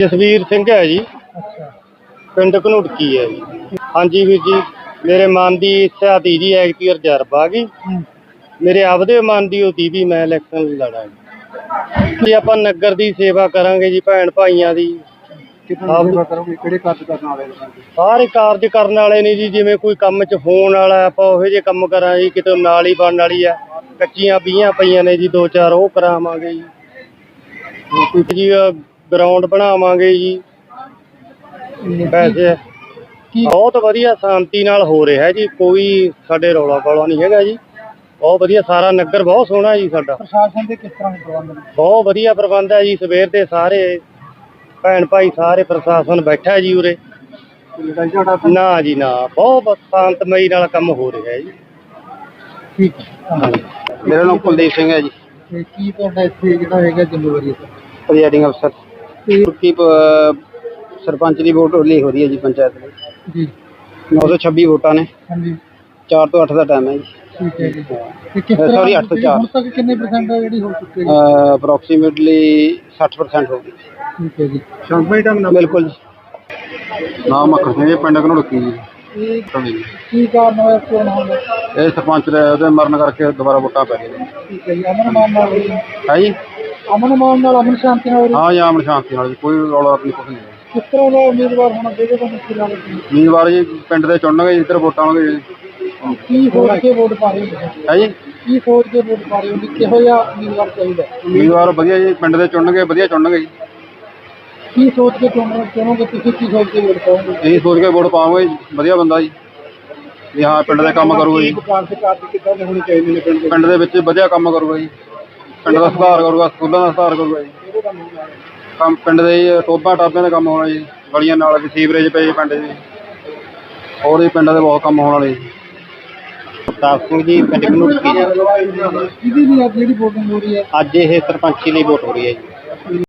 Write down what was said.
ਜਸਵੀਰ ਸਿੰਘ ਹੈ ਜੀ। ਅੱਛਾ। ਪਿੰਡ ਘਨੁੜਕੀ ਹੈ ਜੀ। ਹਾਂਜੀ ਵੀਰ ਜੀ ਮੇਰੇ ਮਨ ਦੀ ਇੱਛਾ ਤੀ ਜੀ ਐਕਟੀ ਰਿਜ਼ਰਵ ਆ ਗਈ। ਹੂੰ। ਮੇਰੇ ਆਪਦੇ ਮਨ ਦੀ ਹੋਤੀ ਵੀ ਮੈਂ ਇਲੈਕਸ਼ਨ ਲੜਾਂ ਜੀ। ਆਪਾਂ ਨਗਰ ਦੀ ਸੇਵਾ ਕਰਾਂਗੇ ਜੀ ਭੈਣ ਭਾਈਆਂ ਦੀ। ਕਿਹੜੇ ਕਾਰਜ ਕਰਨ ਵਾਲੇ ਸਾਰੇ ਕਾਰਜ ਕਰਨ ਵਾਲੇ ਨੇ ਜੀ ਜਿਵੇਂ ਕੋਈ ਕੰਮ 'ਚ ਹੋਣ ਵਾਲਾ ਆਪਾਂ ਉਹੋ ਜਿਹੇ ਕੰਮ ਕਰਾਂ ਜੀ ਕਿਤੇ ਨਾਲੀ ਬਣਨ ਵਾਲੀ ਆ। ਕੱਚੀਆਂ ਬੀਆਂ ਪਈਆਂ ਨੇ ਜੀ ਦੋ ਚਾਰ ਉਹ ਕਰਾਵਾਂਗੇ ਜੀ। ਜੀ ਗਰਾਊਂਡ ਬਣਾਵਾਂਗੇ ਜੀ। ਵੈਸੇ ਕੀ ਬਹੁਤ ਵਧੀਆ ਸ਼ਾਂਤੀ ਨਾਲ ਹੋ ਰਿਹਾ ਜੀ ਕੋਈ ਸਾਡੇ ਰੌਲਾ ਪਾਲਾ ਨਹੀਂ ਹੈਗਾ ਜੀ। ਬਹੁਤ ਵਧੀਆ ਸਾਰਾ ਨਗਰ ਬਹੁਤ ਸੋਹਣਾ ਜੀ ਸਾਡਾ। ਪ੍ਰਸ਼ਾਸਨ ਦੇ ਕਿਸ ਤਰ੍ਹਾਂ ਦੇ ਪ੍ਰਬੰਧ ਨੇ? ਬਹੁਤ ਵਧੀਆ ਪ੍ਰਬੰਧ ਹੈ ਜੀ ਸਵੇਰ ਦੇ ਸਾਰੇ ਭੈਣ ਭਾਈ ਸਾਰੇ ਪ੍ਰਸ਼ਾਸਨ ਬੈਠਾ ਜੀ ਉਰੇ। ਨਾ ਜੀ ਨਾ ਬਹੁਤ ਸ਼ਾਂਤਮਈ ਨਾਲ ਕੰਮ ਹੋ ਰਿਹਾ ਹੈ ਜੀ। ਠੀਕ। ਮੇਰਾ ਨਾਮ ਕੁਲਦੀਪ ਸਿੰਘ ਹੈ ਜੀ। ਕੀ ਤੁਹਾਡਾ ਇੱਥੇ ਜਿਹੜਾ ਹੈਗਾ ਜ਼ਿੰਮੇਵਾਰੀ ਹੈ ਪ੍ਰੈਜ਼ਾਈਡਿੰਗ ਅਫਸਰ। ਕੀ ਸਰਪੰਚ ਦੀ ਵੋਟ ਲਈ ਹੋ ਰਹੀ ਹੈ ਜੀ ਪੰਚਾਇਤ ਦੀ ਜੀ। 926 ਵੋਟਾਂ ਨੇ। ਹਾਂਜੀ। 4 ਤੋਂ 8 ਦਾ ਟਾਈਮ ਹੈ ਜੀ। ਠੀਕ ਹੈ ਜੀ। ਤੇ ਕਿਸ ਤਰ੍ਹਾਂ sorry, ਅੱਠ ਤੋਂ ਜਿਹੜੀ ਚਾਰ। ਹੁਣ ਤੱਕ ਕਿੰਨੇ ਪਰਸੈਂਟ ਹੈ ਜਿਹੜੀ ਹੋ ਚੁੱਕੀ ਹੈ ਅਪਰੋਕਸੀਮੇਟਲੀ 60% ਹੋ ਗਈ। ਠੀਕ ਹੈ ਜੀ। ਸ਼ਾਂਤਮਈ ਢੰਗ ਨਾਲ ਬਿਲਕੁਲ ਜੀ। ਨਾਮ ਮੱਖਣ ਸਿੰਘ ਜੀ ਪਿੰਡ ਘਨੁੜਕੀ ਜੀ। ਇਹ ਕੀ ਕਾਰਨ ਹੋਇਆ ਕਿਉਂ ਨਾ ਹੋਇਆ? ਇਹ ਸਰਪੰਚ ਦੇ ਉਹਦੇ ਮਰਨ ਕਰਕੇ ਦੁਬਾਰਾ ਵੋਟਾਂ ਪੈ ਗਈਆਂ। ਠੀਕ ਹੈ ਜੀ। ਅਮਨ ਮਾਨ ਨਾਲ ਹੋਈ ਹੈ। ਹੈ ਜੀ। ਅਮਨ ਮਾਨ ਨਾਲ ਅਮਨ ਸ਼ਾਂਤੀ ਨਾਲ ਹੈ। ਹਾਂ ਜੀ ਆਮਨ ਸ਼ਾਂਤੀ ਨਾਲ ਜੀ ਕੋਈ ਰੌਲਾ ਨਹੀਂ ਕੁਛ ਨਹੀਂ ਕਿਸ ਤਰ੍ਹਾਂ ਦਾ ਉਮੀਦਵਾਰ ਹੋਣਾ ਚਾਹੀਦਾ ਤੁਹਾਨੂੰ ਕੀ ਲੱਗਦਾ? ਹੈ? ਉਮੀਦਵਾਰ ਜੀ ਪਿੰਡ ਦੇ ਚੁਣਨਗੇ ਜਿੱਧਰ ਵੋਟਾਂ ਆਉਣਗੇ ਜੀ। ਕੀ ਸੋਚ ਕੇ ਵੋਟ ਪਾ ਰਹੇ ਹੋ ਤੁਸੀਂ? ਹੈ ਜੀ? ਕੀ ਸੋਚ ਕੇ ਵੋਟ ਪਾ ਰਹੇ ਹੋ ਵੀ ਕਿਹੋ ਜਿਹਾ ਉਮੀਦਵਾਰ ਚਾਹੀਦਾ? ਹੈ? ਉਮੀਦਵਾਰ ਵਧੀਆ ਜੀ ਪਿੰਡ ਦੇ ਚੁਣਨਗੇ ਵਧੀਆ ਚੁਣਨਗੇ ਜੀ। ਕੀ ਸੋਚ ਕੇ ਚੁਣੋ ਚੁਣੋਗੇ ਤੁਸੀਂ ਕੀ ਸੋਚ ਕੇ ਵੋਟ ਪਾਓਗੇ? ਇਹ ਸੋਚ ਕੇ ਵੋਟ ਪਾਵਾਂਗੇ ਜੀ, ਵਧੀਆ ਬੰਦਾ ਜੀ। ਵੀ ਹਾਂ ਪਿੰਡ ਦੇ ਕੰਮ ਕਰੂਗਾ ਜੀ। ਵਿਕਾਸ ਦੇ ਕਾਰਜ ਕਿੱਦਾਂ ਦੇ ਹੋਣੇ ਚਾਹੀਦੇ ਨੇ ਪਿੰਡ ਦੇ ਪਿੰਡ ਦੇ ਵਿੱਚ ਵਧੀਆ ਕੰਮ ਕਰੂਗਾ ਜੀ। ਪਿੰਡ ਦਾ ਸੁਧਾਰ ਕਰੂਗਾ ਸਕੂਲਾਂ ਦਾ ਸੁਧਾਰ ਕਰੂਗਾ ਜੀ। ਕੰਮ ਪਿੰਡ ਦੇ ਜੀ ਟੋਬਾ ਟਾਬਿਆਂ ਦਾ ਕੰਮ ਹੋਣਾ ਜੀ ਗਲੀਆਂ ਨਾਲ ਵੀ ਸੀਵਰੇਜ ਪਏ ਜੀ ਪਿੰਡ ਜੀ ਹੋਰ ਵੀ ਪਿੰਡਾਂ ਦੇ ਬਹੁਤ ਕੰਮ ਹੋਣ ਵਾਲੇ ਜੀ। ਸਿੰਘ ਜੀ ਪਿੰਡ ਘਨੁੜਕੀ ਇਹਦੀ ਵੀ ਅੱਜ ਜਿਹੜੀ ਵੋਟਿੰਗ ਹੋ ਰਹੀ ਹੈ? ਅੱਜ ਇਹ ਸਰਪੰਚੀ ਲਈ ਵੋਟ ਹੋ ਰਹੀ ਹੈ ਜੀ।